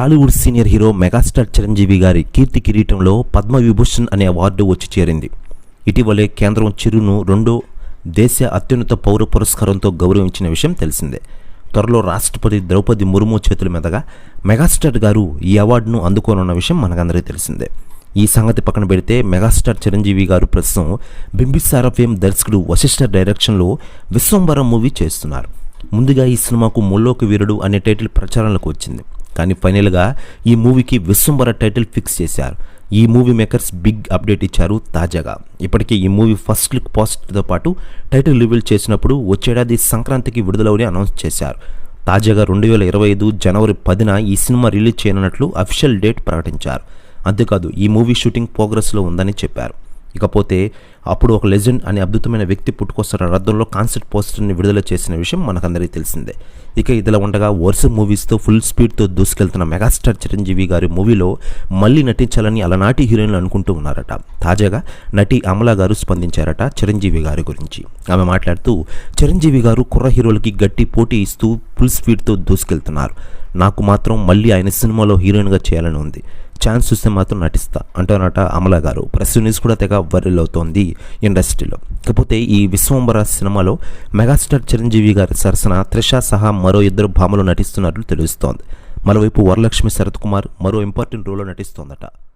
Tollywood senior hero megastar Chiranjeevi గారి కీర్తి కిరీటంలో పద్మవిభూషణ్ అనే అవార్డు వచ్చి చేరింది. ఇటీవలే కేంద్రం చిరును రెండో దేశ అత్యున్నత పౌర పురస్కారంతో గౌరవించిన విషయం తెలిసిందే. త్వరలో రాష్ట్రపతి ద్రౌపది ముర్ము చేతుల మీదుగా మెగాస్టార్ గారు ఈ అవార్డును అందుకోనున్న విషయం మనకందరికీ తెలిసిందే. ఈ సంగతి పక్కన పెడితే మెగాస్టార్ చిరంజీవి గారు ప్రస్తుతం బింబిసార ఫేమ్ దర్శకుడు వశిష్ఠ డైరెక్షన్లో విశ్వంబరం మూవీ చేస్తున్నారు. ముందుగా ఈ సినిమాకు ముల్లోకి వీరుడు అనే టైటిల్ ప్రచారంలోకి వచ్చింది. కానీ ఫైనల్గా ఈ మూవీకి విశ్వంబర టైటిల్ ఫిక్స్ చేశారు. ఈ మూవీ మేకర్స్ బిగ్ అప్డేట్ ఇచ్చారు తాజాగా. ఇప్పటికే ఈ మూవీ ఫస్ట్ లుక్ పోస్టర్తో పాటు టైటిల్ రివీల్ చేసినప్పుడు వచ్చేడాది సంక్రాంతికి విడుదలవని అనౌన్స్ చేశారు. తాజాగా రెండు వేల ఇరవై ఐదు జనవరి పదిన ఈ సినిమా రిలీజ్ చేయనున్నట్లు అఫీషియల్ డేట్ ప్రకటించారు. అంతేకాదు ఈ మూవీ షూటింగ్ ప్రోగ్రెస్లో ఉందని చెప్పారు. ఇకపోతే అప్పుడు ఒక లెజెండ్ అనే అద్భుతమైన వ్యక్తి పుట్టుకొస్తున్న రద్దంలో కాన్సెప్ట్ పోస్టర్ని విడుదల చేసిన విషయం మనకందరికీ తెలిసిందే. ఇక ఇదిలా ఉండగా వరుస మూవీస్తో ఫుల్ స్పీడ్తో దూసుకెళ్తున్న మెగాస్టార్ చిరంజీవి గారి మూవీలో మళ్ళీ నటించాలని అలనాటి హీరోయిన్లు అనుకుంటూ ఉన్నారట. తాజాగా నటి అమలా గారు స్పందించారట చిరంజీవి గారి గురించి. ఆమె మాట్లాడుతూ చిరంజీవి గారు కుర్ర హీరోలకి గట్టి పోటీ ఇస్తూ ఫుల్ స్పీడ్తో దూసుకెళ్తున్నారు. నాకు మాత్రం మళ్ళీ ఆయన సినిమాలో హీరోయిన్గా చేయాలని ఉంది. ఛాన్స్ చూస్తే మాత్రం నటిస్తా అంటారట అమల గారు. ప్రెస్ న్యూస్ కూడా తెగ వైరల్ అవుతోంది ఇండస్ట్రీలో. కాకపోతే ఈ విశ్వంబర సినిమాలో మెగాస్టార్ చిరంజీవి గారి సరసన త్రిష సహా మరో ఇద్దరు భామలు నటిస్తున్నట్లు తెలుస్తోంది. మరోవైపు వరలక్ష్మి శరత్ కుమార్ మరో ఇంపార్టెంట్ రోల్లో నటిస్తోందట.